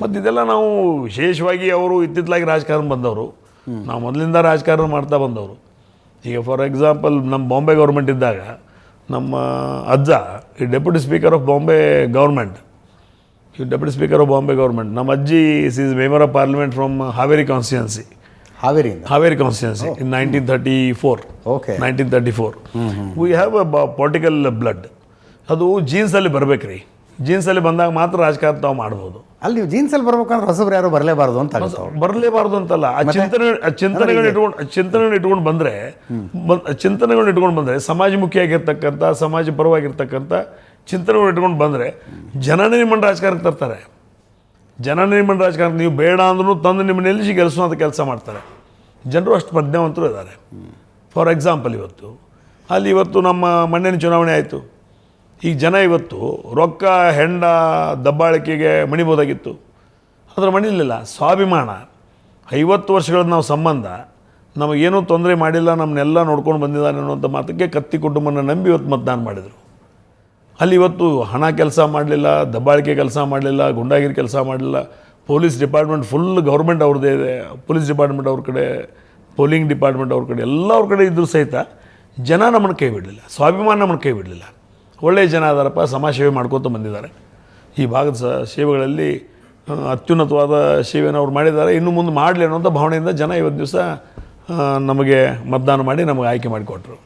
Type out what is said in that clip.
ಮತ್ತು ಇದೆಲ್ಲ ನಾವು ವಿಶೇಷವಾಗಿ ಅವರು ಇತ್ತಿತ್ತಲಾಗಿ ರಾಜಕಾರಣ ಬಂದವರು. ನಾವು ಮೊದಲಿಂದ ರಾಜಕಾರಣ ಮಾಡ್ತಾ ಬಂದವರು. ಈಗ ಫಾರ್ ಎಕ್ಸಾಂಪಲ್ ನಮ್ಮ ಬಾಂಬೆ ಗೌರ್ಮೆಂಟ್ ಇದ್ದಾಗ ನಮ್ಮ ಅಜ್ಜ ಈ deputy speaker of Bombay government ಈ deputy speaker of Bombay government ನಮ್ಮ ಅಜ್ಜಿ is is member of parliament from Haveri constituency Haveri Haveri constituency in nineteen thirty four okay. Nineteen thirty four we have a political blood ಅದು ಜೀನ್ಸಲ್ಲಿ ಬರ್ಬೇಕ್ರಿ. ಜೀನ್ಸಲ್ಲಿ ಬಂದಾಗ ಮಾತ್ರ ರಾಜಕಾರಣ ತಾವು ಮಾಡ್ಬೋದು. ಅಲ್ಲಿ ನೀವು ಜೀನ್ಸಲ್ಲಿ ಬರ್ಬೇಕಂದ್ರೆ ಹೊಸಬ್ರು ಯಾರು ಬರಲೇಬಾರ್ದು ಅಂತ. ಬರಲೇಬಾರ್ದು ಅಂತಲ್ಲ. ಆ ಚಿಂತನೆ ಚಿಂತನೆಗಳನ್ನ ಇಟ್ಕೊಂಡು ಚಿಂತನೆಗಳನ್ನ ಇಟ್ಕೊಂಡು ಬಂದರೆ ಚಿಂತನೆಗಳನ್ನ ಇಟ್ಕೊಂಡು ಬಂದರೆ ಸಮಾಜಮುಖಿಯಾಗಿರ್ತಕ್ಕಂಥ ಸಮಾಜ ಪರವಾಗಿರ್ತಕ್ಕಂಥ ಚಿಂತನೆಗಳು ಇಟ್ಕೊಂಡು ಬಂದರೆ ಜನ ನಿರ್ಮಾಣ ರಾಜಕಾರಣಕ್ಕೆ ತರ್ತಾರೆ. ಜನ ನಿರ್ಮಾಣ ರಾಜಕಾರಣ ನೀವು ಬೇಡ ಅಂದ್ರೂ ತಂದು ನಿಮ್ಮ ನಿಲ್ಲಿಸಿ ಅಂತ ಕೆಲಸ ಮಾಡ್ತಾರೆ. ಜನರು ಅಷ್ಟು ಪ್ರಜ್ಞಾವಂತರು ಇದ್ದಾರೆ. ಫಾರ್ ಎಕ್ಸಾಂಪಲ್ ಇವತ್ತು. ಅಲ್ಲಿ ಇವತ್ತು ನಮ್ಮ ಮಣ್ಣಿನ ಚುನಾವಣೆ ಆಯಿತು. ಈಗ ಜನ ಇವತ್ತು ರೊಕ್ಕ, ಹೆಂಡ, ದಬ್ಬಾಳಿಕೆಗೆ ಮಣಿಬೋದಾಗಿತ್ತು. ಆದರೆ ಮಣಿಲಿಲ್ಲ, ಸ್ವಾಭಿಮಾನ. ಐವತ್ತು ವರ್ಷಗಳ ನಾವು ಸಂಬಂಧ, ನಮಗೇನೂ ತೊಂದರೆ ಮಾಡಿಲ್ಲ ನಮ್ಮನ್ನೆಲ್ಲ ನೋಡ್ಕೊಂಡು ಬಂದಿದ್ದಾನೆ ಅನ್ನೋಂಥ ಮಾತಕ್ಕೆ ಕತ್ತಿ ಕುಟುಂಬನ ನಂಬಿ ಇವತ್ತು ಮತದಾನ ಮಾಡಿದರು. ಅಲ್ಲಿ ಇವತ್ತು ಹಣ ಕೆಲಸ ಮಾಡಲಿಲ್ಲ, ದಬ್ಬಾಳಿಕೆ ಕೆಲಸ ಮಾಡಲಿಲ್ಲ, ಗುಂಡಾಗಿರಿ ಕೆಲಸ ಮಾಡಲಿಲ್ಲ. ಪೊಲೀಸ್ ಡಿಪಾರ್ಟ್ಮೆಂಟ್ ಫುಲ್ ಗೌರ್ಮೆಂಟ್ ಅವ್ರದ್ದೇ ಇದೆ. ಪೊಲೀಸ್ ಡಿಪಾರ್ಟ್ಮೆಂಟ್ ಅವ್ರ ಕಡೆ, ಪೋಲಿಂಗ್ ಡಿಪಾರ್ಟ್ಮೆಂಟ್ ಅವ್ರ ಕಡೆ, ಎಲ್ಲ ಅವ್ರ ಕಡೆ ಇದ್ದರೂ ಸಹಿತ ಜನ ನಮ್ಮನ್ನು ಕೈ ಬಿಡಲಿಲ್ಲ, ಸ್ವಾಭಿಮಾನ ನಮ್ಮನ್ನು ಕೈ ಬಿಡಲಿಲ್ಲ. ಒಳ್ಳೆಯ ಜನ ಅದಾರಪ್ಪ ಸಮಾಜ ಸೇವೆ ಮಾಡ್ಕೊತ ಬಂದಿದ್ದಾರೆ. ಈ ಭಾಗದ ಸ, ಸೇವೆಗಳಲ್ಲಿ ಅತ್ಯುನ್ನತವಾದ ಸೇವೆಯನ್ನು ಅವ್ರು ಮಾಡಿದ್ದಾರೆ. ಇನ್ನು ಮುಂದೆ ಮಾಡಲಿ ಅನ್ನೋಂಥ ಭಾವನೆಯಿಂದ ಜನ ಇವತ್ತು ದಿವಸ ನಮಗೆ ಮತದಾನ ಮಾಡಿ ನಮಗೆ ಆಯ್ಕೆ ಮಾಡಿಕೊಟ್ರು.